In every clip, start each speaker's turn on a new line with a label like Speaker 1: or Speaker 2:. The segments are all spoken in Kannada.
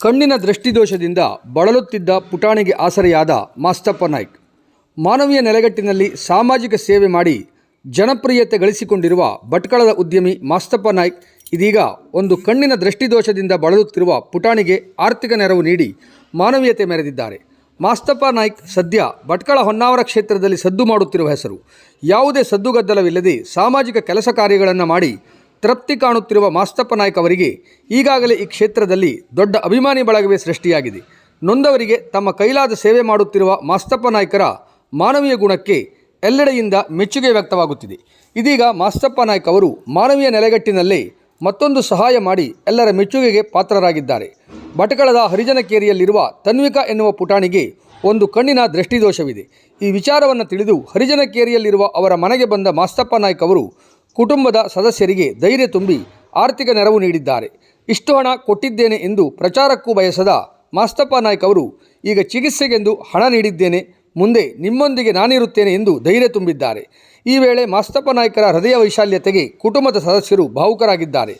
Speaker 1: ಕಣ್ಣಿನ ದೃಷ್ಟಿದೋಷದಿಂದ ಬಳಲುತ್ತಿದ್ದ ಪುಟಾಣಿಗೆ ಆಸರೆಯಾದ ಮಾಸ್ತಪ್ಪ ನಾಯ್ಕ್. ಮಾನವೀಯ ನೆಲೆಗಟ್ಟಿನಲ್ಲಿ ಸಾಮಾಜಿಕ ಸೇವೆ ಮಾಡಿ ಜನಪ್ರಿಯತೆ ಗಳಿಸಿಕೊಂಡಿರುವ ಭಟ್ಕಳದ ಉದ್ಯಮಿ ಮಾಸ್ತಪ್ಪ ನಾಯ್ಕ್ ಇದೀಗ ಒಂದು ಕಣ್ಣಿನ ದೃಷ್ಟಿದೋಷದಿಂದ ಬಳಲುತ್ತಿರುವ ಪುಟಾಣಿಗೆ ಆರ್ಥಿಕ ನೆರವು ನೀಡಿ ಮಾನವೀಯತೆ ಮೆರೆದಿದ್ದಾರೆ. ಮಾಸ್ತಪ್ಪ ನಾಯ್ಕ್ ಸದ್ಯ ಭಟ್ಕಳ ಹೊನ್ನಾವರ ಕ್ಷೇತ್ರದಲ್ಲಿ ಸದ್ದು ಮಾಡುತ್ತಿರುವ ಹೆಸರು. ಯಾವುದೇ ಸದ್ದುಗದ್ದಲವಿಲ್ಲದೆ ಸಾಮಾಜಿಕ ಕೆಲಸ ಕಾರ್ಯಗಳನ್ನು ಮಾಡಿ ತೃಪ್ತಿ ಕಾಣುತ್ತಿರುವ ಮಾಸ್ತಪ್ಪ ನಾಯ್ಕ ಅವರಿಗೆ ಈಗಾಗಲೇ ಈ ಕ್ಷೇತ್ರದಲ್ಲಿ ದೊಡ್ಡ ಅಭಿಮಾನಿ ಬಳಗವೇ ಸೃಷ್ಟಿಯಾಗಿದೆ. ನೊಂದವರಿಗೆ ತಮ್ಮ ಕೈಲಾದ ಸೇವೆ ಮಾಡುತ್ತಿರುವ ಮಾಸ್ತಪ್ಪ ನಾಯ್ಕರ ಮಾನವೀಯ ಗುಣಕ್ಕೆ ಎಲ್ಲೆಡೆಯಿಂದ ಮೆಚ್ಚುಗೆ ವ್ಯಕ್ತವಾಗುತ್ತಿದೆ. ಇದೀಗ ಮಾಸ್ತಪ್ಪ ನಾಯ್ಕ ಅವರು ಮಾನವೀಯ ನೆಲೆಗಟ್ಟಿನಲ್ಲೇ ಮತ್ತೊಂದು ಸಹಾಯ ಮಾಡಿ ಎಲ್ಲರ ಮೆಚ್ಚುಗೆಗೆ ಪಾತ್ರರಾಗಿದ್ದಾರೆ. ಭಟಕಳದ ಹರಿಜನಕೇರಿಯಲ್ಲಿರುವ ತನ್ವಿಕಾ ಎನ್ನುವ ಪುಟಾಣಿಗೆ ಒಂದು ಕಣ್ಣಿನ ದೃಷ್ಟಿದೋಷವಿದೆ. ಈ ವಿಚಾರವನ್ನು ತಿಳಿದು ಹರಿಜನಕೇರಿಯಲ್ಲಿರುವ ಅವರ ಮನೆಗೆ ಬಂದ ಮಾಸ್ತಪ್ಪ ನಾಯ್ಕ ಅವರು ಕುಟುಂಬದ ಸದಸ್ಯರಿಗೆ ಧೈರ್ಯ ತುಂಬಿ ಆರ್ಥಿಕ ನೆರವು ನೀಡಿದ್ದಾರೆ. ಇಷ್ಟು ಹಣ ಕೊಟ್ಟಿದ್ದೇನೆ ಎಂದು ಪ್ರಚಾರಕ್ಕೂ ಬಯಸದ ಮಾಸ್ತಪ್ಪ ನಾಯ್ಕ ಅವರು, ಈಗ ಚಿಕಿತ್ಸೆಗೆಂದು ಹಣ ನೀಡಿದ್ದೇನೆ, ಮುಂದೆ ನಿಮ್ಮೊಂದಿಗೆ ನಾನಿರುತ್ತೇನೆ ಎಂದು ಧೈರ್ಯ ತುಂಬಿದ್ದಾರೆ. ಈ ವೇಳೆ ಮಾಸ್ತಪ್ಪ ನಾಯ್ಕರ ಹೃದಯ ವೈಶಾಲ್ಯತೆಗೆ ಕುಟುಂಬದ ಸದಸ್ಯರು ಭಾವುಕರಾಗಿದ್ದಾರೆ.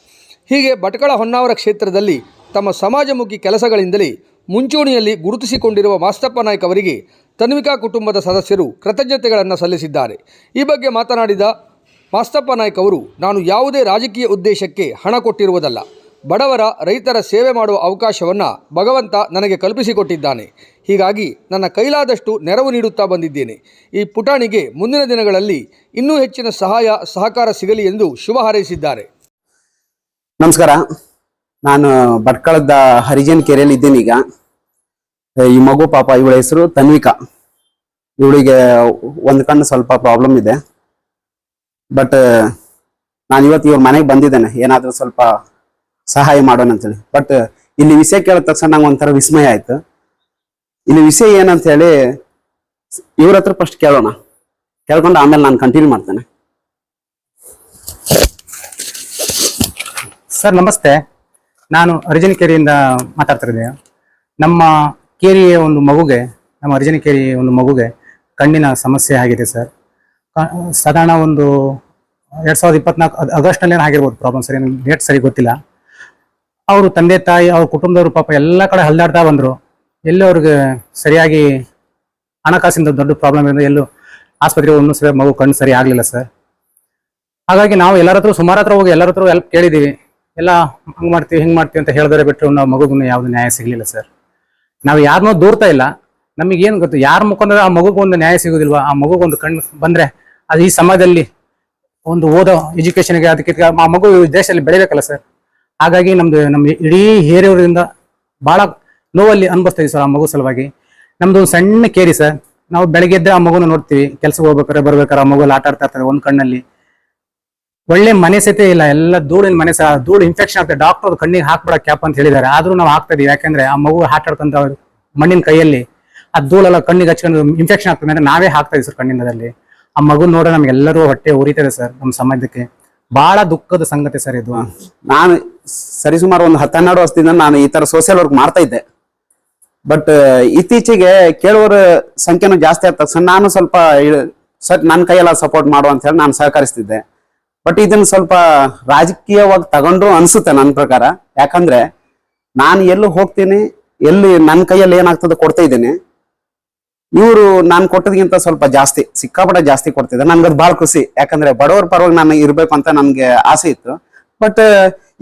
Speaker 1: ಹೀಗೆ ಭಟ್ಕಳ ಹೊನ್ನಾವರ ಕ್ಷೇತ್ರದಲ್ಲಿ ತಮ್ಮ ಸಮಾಜಮುಖಿ ಕೆಲಸಗಳಿಂದಲೇ ಮುಂಚೂಣಿಯಲ್ಲಿ ಗುರುತಿಸಿಕೊಂಡಿರುವ ಮಾಸ್ತಪ್ಪ ನಾಯ್ಕ ಅವರಿಗೆ ತನ್ವಿಕಾ ಕುಟುಂಬದ ಸದಸ್ಯರು ಕೃತಜ್ಞತೆಗಳನ್ನು ಸಲ್ಲಿಸಿದ್ದಾರೆ. ಈ ಬಗ್ಗೆ ಮಾತನಾಡಿದ ಮಾಸ್ತಪ್ಪ ನಾಯ್ಕ ಅವರು, ನಾನು ಯಾವುದೇ ರಾಜಕೀಯ ಉದ್ದೇಶಕ್ಕೆ ಹಣ ಕೊಟ್ಟಿರುವುದಲ್ಲ. ಬಡವರ ರೈತರ ಸೇವೆ ಮಾಡುವ ಅವಕಾಶವನ್ನು ಭಗವಂತ ನನಗೆ ಕಲ್ಪಿಸಿಕೊಟ್ಟಿದ್ದಾನೆ. ಹೀಗಾಗಿ ನನ್ನ ಕೈಲಾದಷ್ಟು ನೆರವು ನೀಡುತ್ತಾ ಬಂದಿದ್ದೇನೆ. ಈ ಪುಟಾಣಿಗೆ ಮುಂದಿನ ದಿನಗಳಲ್ಲಿ ಇನ್ನೂ ಹೆಚ್ಚಿನ ಸಹಾಯ, ಸಹಕಾರ ಸಿಗಲಿ ಎಂದು ಶುಭ ಹಾರೈಸಿದ್ದಾರೆ.
Speaker 2: ನಮಸ್ಕಾರ. ನಾನು ಭಟ್ಕಳದ ಹರಿಜನ್ ಕೆರೆಯಲ್ಲಿ ಇದ್ದೇನೆ ಈಗ. ಈ ಮಗು ಪಾಪ, ಇವಳ ಹೆಸರು ತನ್ವಿಕಾ. ಇವಳಿಗೆ ಒಂದು ಕಣ್ಣು ಸ್ವಲ್ಪ ಪ್ರಾಬ್ಲಮ್ ಇದೆ. ಬಟ್ ನಾನು ಇವತ್ತು ಇವ್ರ ಮನೆಗೆ ಬಂದಿದ್ದೇನೆ. ಏನಾದರೂ ಸ್ವಲ್ಪ ಸಹಾಯ ಮಾಡೋಣ ಅಂತೇಳಿ. ಬಟ್ ಇಲ್ಲಿ ವಿಷಯ ಕೇಳಿದ ತಕ್ಷಣ ನಂಗೆ ಒಂಥರ ವಿಸ್ಮಯ ಆಯ್ತು. ಇಲ್ಲಿ ವಿಷಯ ಏನಂತ ಹೇಳಿ ಇವ್ರ ಹತ್ರ ಫಸ್ಟ್ ಕೇಳೋಣ. ಕೇಳ್ಕೊಂಡು ಆಮೇಲೆ ನಾನು ಕಂಟಿನ್ಯೂ ಮಾಡ್ತೇನೆ.
Speaker 3: ಸರ್ ನಮಸ್ತೆ. ನಾನು ಅರ್ಜುನ ಕೇರಿಯಿಂದ ಮಾತಾಡ್ತಿರೋದೆ ನಮ್ಮ ಕೇರಿಯ ಒಂದು ಮಗುಗೆ, ನಮ್ಮ ಅರ್ಜುನ ಕೇರಿ ಒಂದು ಮಗುಗೆ ಕಣ್ಣಿನ ಸಮಸ್ಯೆ ಆಗಿದೆ ಸರ್ ಸಾಧಾರಣ ಒಂದು ಎರಡ್ ಸಾವಿರದ ಇಪ್ಪತ್ನಾಲ್ಕು ಆಗಸ್ಟ್ನಲ್ಲಿ ಆಗಿರ್ಬೋದು ಪ್ರಾಬ್ಲಮ್ ಸರಿ? ಡೇಟ್ ಸರಿ ಗೊತ್ತಿಲ್ಲ. ಅವರು ತಂದೆ, ತಾಯಿ, ಅವ್ರ ಕುಟುಂಬದವರು ಪಾಪ ಎಲ್ಲ ಕಡೆ ಹಲ್ದಾಡ್ತಾ ಬಂದರು. ಎಲ್ಲಿ ಅವ್ರಿಗೆ ಸರಿಯಾಗಿ ಹಣಕಾಸಿಂದ ದೊಡ್ಡ ಪ್ರಾಬ್ಲಮ್ ಇದೆ ಎಲ್ಲೂ ಆಸ್ಪತ್ರೆಗೆ ಒಂದು ಸರಿ ಮಗು ಕಣ್ಣು ಸರಿ ಆಗಲಿಲ್ಲ ಸರ್. ಹಾಗಾಗಿ ನಾವು ಎಲ್ಲರ ಹತ್ರ, ಸುಮಾರು ಹತ್ರ ಹೋಗಿ ಎಲ್ಲರ ಹತ್ರ ಹೆಲ್ಪ್ ಕೇಳಿದ್ದೀವಿ ಎಲ್ಲ ಹಂಗ್ ಮಾಡ್ತೀವಿ, ಹಿಂಗ್ ಮಾಡ್ತೀವಿ ಅಂತ ಹೇಳಿದ್ರೆ ಬಿಟ್ಟರು ನಾವು ಮಗುಗೂ ಯಾವ್ದು ನ್ಯಾಯ ಸಿಗ್ಲಿಲ್ಲ ಸರ್. ನಾವು ಯಾರನ್ನೂ ದೂರ್ತಾ ಇಲ್ಲ. ನಮಗೆ ಏನು ಗೊತ್ತು? ಯಾರ ಮುಖಂದ್ರೆ ಆ ಮಗುಗೊಂದು ನ್ಯಾಯ ಸಿಗೋದಿಲ್ವಾ? ಆ ಮಗುಗೊಂದು ಕಣ್ಣು ಬಂದ್ರೆ ಅದು ಈ ಸಮಯದಲ್ಲಿ ಒಂದು ಓದೋ ಎಜುಕೇಶನ್ಗೆ ಅದಕ್ಕೆ ಆ ಮಗು ದೇಶದಲ್ಲಿ ಬೆಳಿಬೇಕಲ್ಲ ಸರ್ ಹಾಗಾಗಿ ನಮ್ದು ನಮ್ಮ ಇಡೀ ಹೇರಿಯವರಿಂದ ಬಹಳ ನೋವಲ್ಲಿ ಅನುಭವಿಸ್ತಾ ಸರ್ ಆ ಮಗು ಸಲುವಾಗಿ. ನಮ್ದು ಒಂದು ಸಣ್ಣ ಕೇರಿ ಸರ್ ನಾವು ಬೆಳಗ್ಗೆ ಎದ್ದ ಆ ಮಗುನ ನೋಡ್ತೀವಿ, ಕೆಲಸಕ್ಕೆ ಹೋಗ್ಬೇಕಾರೆ ಬರ್ಬೇಕಾರೆ ಆ ಮಗು ಅಲ್ಲಿ ಆಟ ಆಡ್ತಾ ಇರ್ತಾರೆ ಒಂದು ಕಣ್ಣಲ್ಲಿ. ಒಳ್ಳೆ ಮನೆ ಸತೆ ಇಲ್ಲ, ಎಲ್ಲ ಧೂಳಿನ ಮನೆ ಸಹ ಧೂಳು ಇನ್ಫೆಕ್ಷನ್ ಆಗ್ತದೆ ಡಾಕ್ಟರ್ ಕಣ್ಣಿಗೆ ಹಾಕ್ಬೇಡ ಕ್ಯಾಪ್ ಅಂತ ಹೇಳಿದ್ದಾರೆ. ಆದ್ರೂ ನಾವು ಹಾಕ್ತಾ ಇದೀವಿ. ಯಾಕಂದ್ರೆ ಆ ಮಗು ಆಟ ಆಡ್ಕೊಂತ ಮಣ್ಣಿನ ಕೈಯಲ್ಲಿ ಆ ಧೂಳೆಲ್ಲ ಕಣ್ಣಿಗೆ ಹಚ್ಕೊಂಡು ಇನ್ಫೆಕ್ಷನ್ ಆಗ್ತದೆ ಅಂದ್ರೆ ನಾವೇ ಹಾಕ್ತಾ ಸರ್ ಕಣ್ಣಿನದಲ್ಲಿ ಆ ಮಗು ನೋಡ್ರೆ ನಮ್ಗೆಲ್ಲರೂ ಹೊಟ್ಟೆ ಉರಿತದೆ ಸರ್ ನಮ್ಮ ಸಮಾಜಕ್ಕೆ. ಬಹಳ ದುಃಖದ ಸಂಗತಿ ಸರ್ ಇದು.
Speaker 2: ನಾನು ಸರಿಸುಮಾರು ಒಂದು ಹತ್ತೆರಡು ವರ್ಷದಿಂದ ನಾನು ಈ ತರ ಸೋಷಿಯಲ್ ವರ್ಕ್ ಮಾಡ್ತಾ ಇದ್ದೆ. ಬಟ್ ಇತ್ತೀಚೆಗೆ ಕೇಳುವರ ಸಂಖ್ಯೆನೂ ಜಾಸ್ತಿ ಆದ ತಕ್ಷಣ ನಾನು ಸ್ವಲ್ಪ ಸರ್, ನನ್ನ ಕೈಯೆಲ್ಲ ಸಪೋರ್ಟ್ ಮಾಡು ಅಂತ ಹೇಳಿ ನಾನು ಸಹಕರಿಸ್ತಿದ್ದೆ. ಬಟ್ ಇದನ್ನ ಸ್ವಲ್ಪ ರಾಜಕೀಯವಾಗಿ ತಗೊಂಡ್ರು ಅನ್ಸುತ್ತೆ ನನ್ನ ಪ್ರಕಾರ. ಯಾಕಂದ್ರೆ ನಾನು ಎಲ್ಲೂ ಹೋಗ್ತೀನಿ, ಎಲ್ಲಿ ನನ್ನ ಕೈಯಲ್ಲಿ ಏನಾಗ್ತದೆ ಕೊಡ್ತಾ ಇದ್ದೇನೆ. ಇವರು ನಾನು ಕೊಟ್ಟದಿಗಿಂತ ಸ್ವಲ್ಪ ಜಾಸ್ತಿ, ಸಿಕ್ಕಾಪಟ್ಟೆ ಜಾಸ್ತಿ ಕೊಡ್ತಿದ್ದೆ ನನ್ಗೆ ಭಾಳ ಬಹಳ ಖುಷಿ. ಯಾಕಂದ್ರೆ ಬಡವರ ಪರವಾಗಿ ನಾನು ಇರ್ಬೇಕು ಅಂತ ನನ್ಗೆ ಆಸೆ ಇತ್ತು. ಬಟ್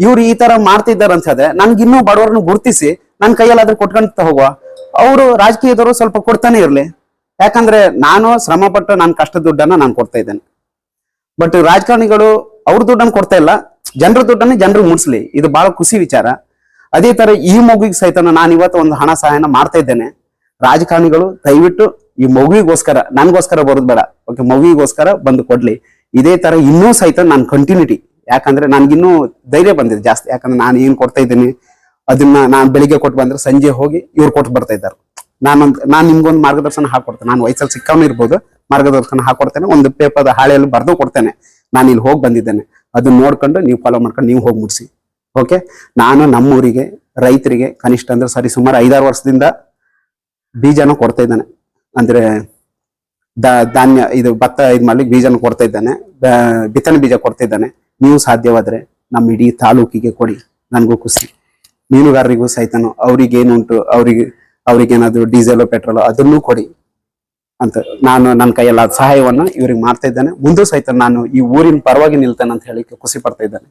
Speaker 2: ಇವ್ರು ಈ ತರ ಮಾಡ್ತಿದ್ದಾರೆ ಹೇಳಿದ್ರೆ ನನ್ಗೆ ಇನ್ನೂ ಬಡವರನ್ನ ಗುರುತಿಸಿ ನನ್ನ ಕೈಯಲ್ಲಾದ್ರೂ ಕೊಟ್ಕೊಂತ ಹೋಗುವ. ಅವರು ರಾಜಕೀಯದವರು ಸ್ವಲ್ಪ ಕೊಡ್ತಾನೆ ಇರ್ಲಿ. ಯಾಕಂದ್ರೆ ನಾನು ಶ್ರಮ ಪಟ್ಟು ನನ್ನ ಕಷ್ಟ ದುಡ್ಡನ್ನ ನಾನು ಕೊಡ್ತಾ ಇದ್ದೇನೆ. ಬಟ್ ರಾಜಕಾರಣಿಗಳು ಅವ್ರ ದುಡ್ಡನ್ನು ಕೊಡ್ತಾ ಇಲ್ಲ. ಜನರ ದುಡ್ಡನ್ನ ಜನರಿಗೆ ಮುಡಿಸ್ಲಿ ಇದು ಬಹಳ ಖುಷಿ ವಿಚಾರ. ಅದೇ ತರ ಈ ಮಗುವಿಗೆ ಸಹಿತ ನಾನು ಇವತ್ತು ಒಂದು ಹಣ ಸಹಾಯನ ಮಾಡ್ತಾ ಇದ್ದೇನೆ. ರಾಜಕಾರಣಿಗಳು, ದಯವಿಟ್ಟು ಈ ಮಗುವಿಗೋಸ್ಕರ, ನನ್ಗೋಸ್ಕರ ಬರೋದು ಬೇಡ. ಓಕೆ ಮಗುವಿಗೋಸ್ಕರ ಬಂದು ಕೊಡ್ಲಿ. ಇದೇ ತರ ಇನ್ನೂ ಸಹಿತ ನಾನು ಕಂಟಿನ್ಯೂಟಿ ಯಾಕಂದ್ರೆ ನನ್ಗಿನ್ನೂ ಧೈರ್ಯ ಬಂದಿದೆ ಜಾಸ್ತಿ. ಯಾಕಂದ್ರೆ ನಾನು ಏನ್ ಕೊಡ್ತಾ ಇದ್ದೀನಿ, ಅದನ್ನ ನಾನು ಬೆಳಿಗ್ಗೆ ಕೊಟ್ಟು ಬಂದ್ರೆ ಸಂಜೆ ಹೋಗಿ ಇವ್ರು ಕೊಟ್ಟು ಬರ್ತಾ ಇದ್ದಾರೆ. ನಾನೊಂದು, ನಾನು ನಿಮ್ಗೊಂದು ಮಾರ್ಗದರ್ಶನ ಹಾಕೊಡ್ತೇನೆ. ನಾನು ವಯಸ್ಸಲ್ಲಿ ಸಿಕ್ಕವನು ಇರ್ಬೋದು, ಮಾರ್ಗದರ್ಶನ ಹಾಕೊಡ್ತೇನೆ. ಒಂದು ಪೇಪರ್ ಹಾಳೆಯಲ್ಲಿ ಬರೆದು ಕೊಡ್ತೇನೆ. ನಾನು ಇಲ್ಲಿ ಹೋಗಿ ಬಂದಿದ್ದೇನೆ. ಅದನ್ನ ನೋಡ್ಕೊಂಡು ನೀವು ಫಾಲೋ ಮಾಡ್ಕೊಂಡು ನೀವು ಹೋಗಿ ಮುಡಿಸಿ ಓಕೆ ನಾನು ನಮ್ಮೂರಿಗೆ, ರೈತರಿಗೆ, ಕನಿಷ್ಠ ಅಂದ್ರೆ ಸರಿ ಸುಮಾರು ಐದಾರು ವರ್ಷದಿಂದ ಬೀಜನ ಕೊಡ್ತಾ ಇದ್ದಾನೆ. ಅಂದ್ರೆ ಧಾನ್ಯ, ಇದು ಭತ್ತ ಇದು ಮಾಡ್ಲಿಕ್ಕೆ ಬೀಜನ ಕೊಡ್ತಾ ಇದ್ದಾನೆ. ಬಿತ್ತನೆ ಬೀಜ ಕೊಡ್ತಾ ಇದ್ದಾನೆ. ನೀವು ಸಾಧ್ಯವಾದ್ರೆ ನಮ್ಮ ಇಡೀ ತಾಲೂಕಿಗೆ ಕೊಡಿ. ನನಗೂ ಖುಷಿ. ಮೀನುಗಾರರಿಗೂ ಸಹಿತನು ಅವ್ರಿಗೆ ಏನುಂಟು ಅವ್ರಿಗೆ, ಅವ್ರಿಗೇನಾದ್ರು ಡೀಸೆಲ್ ಪೆಟ್ರೋಲ್ ಅದನ್ನು ಕೊಡಿ ಅಂತ ನಾನು ನನ್ನ ಕೈಯೆಲ್ಲ ಸಹಾಯವನ್ನು ಇವ್ರಿಗೆ ಮಾಡ್ತಾ ಇದ್ದಾನೆ. ಮುಂದೂ ಸಹಿತ ನಾನು ಈ ಊರಿನ ಪರವಾಗಿ ನಿಲ್ತಾನೆ ಅಂತ ಹೇಳಿ ಖುಷಿ ಪಡ್ತಾ ಇದ್ದೇನೆ.